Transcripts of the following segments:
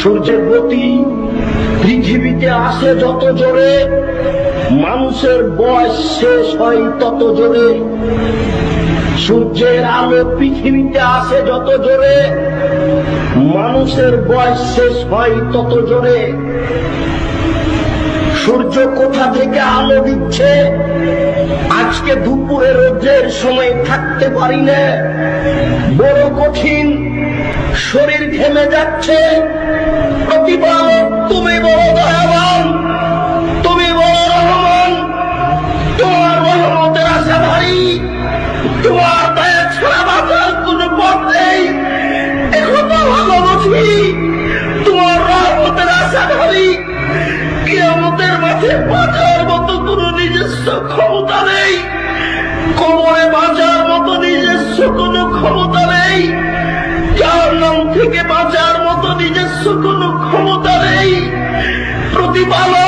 সূর্যের গতি পৃথিবীতে আসে যত জোরে, মানুষের বয়স শেষ হয় তত জোরে। সূর্যের আলো পৃথিবীতে আসে যত জোরে, মানুষের বয়স শেষ হয় তত জোরে। সূর্য কোথা থেকে আলো দিচ্ছে? আজকে দুপুরে রোদ্রের সময় থাকতে পারি না। বড় কঠিন, শরীর ঘেমে যাচ্ছে। তোমার নিজস্ব ক্ষমতা ক্ষমতা নেই থেকে বাঁচার মতো নিজস্ব কোনো ক্ষমতা নেই প্রতিপালক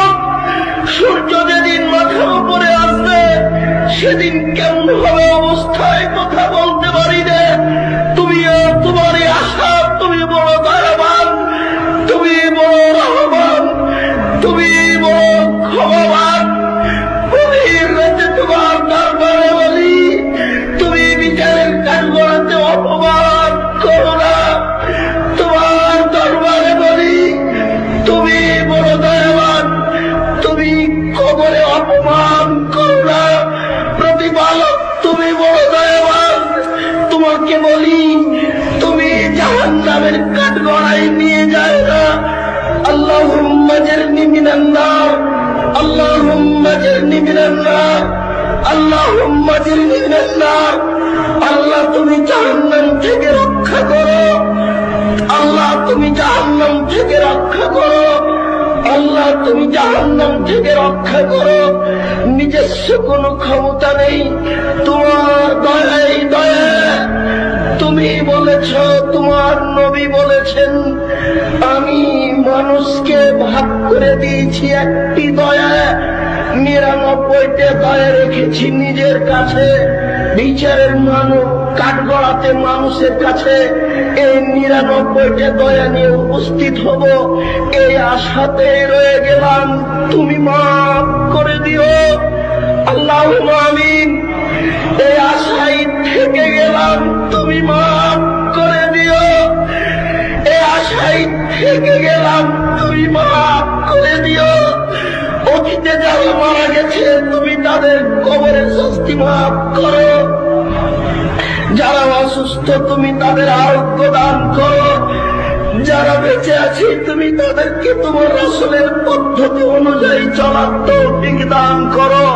अपमान करना प्रतिपालक, तुम्हें बड़ दयावान तुम्हें बोली, तुम्हें जहाँ नाम कटगड़ाई दिए जाएगा। अल्लाह मजर निमिनंदा अल्लाह मजर निमिनंदा अल्लाह मजर निमिनंदा अल्लाह तुम्हें जहाँ थे रक्षा करो। अल्लाह तुम्हें जहाँ थे रक्षा करो। আল্লাহ তুমি জাহান্নাম থেকে রক্ষা করো। নিজস্ব কোনো ক্ষমতা নেই। তোমার দয়াই দয়া। তুমি বলেছ, তোমার নবী বলেছেন, আমি মানুষকে ভাগ করে দিয়েছি একটি দয়া। নিরানব্বইটা দয়া রেখেছি নিজের কাছে। বিচারের মানব কাঠগড়াতে মানুষের কাছে এই নিরানব্বইটা দয়া নিয়ে উপস্থিত হব। এই আশাতে রয়ে গেলাম। তুমি মাফ করে দিও। আল্লাহ আমিন। এই আশাই থেকে গেলাম। তুমি মাফ করে দিও। এই আশাই থেকে গেলাম। তুমি মাফ করে দিও। অতীতে যারা মারা গেছে তুমি তাদের কবরের শাস্তি মাফ করো। যারা অসুস্থ, তুমি তাদের আরোগ্য দান করো। যারা বেঁচে আছে, তুমি তাদেরকে তোমার আসলের পদ্ধতি অনুযায়ী চলার তৌফিক দান করো।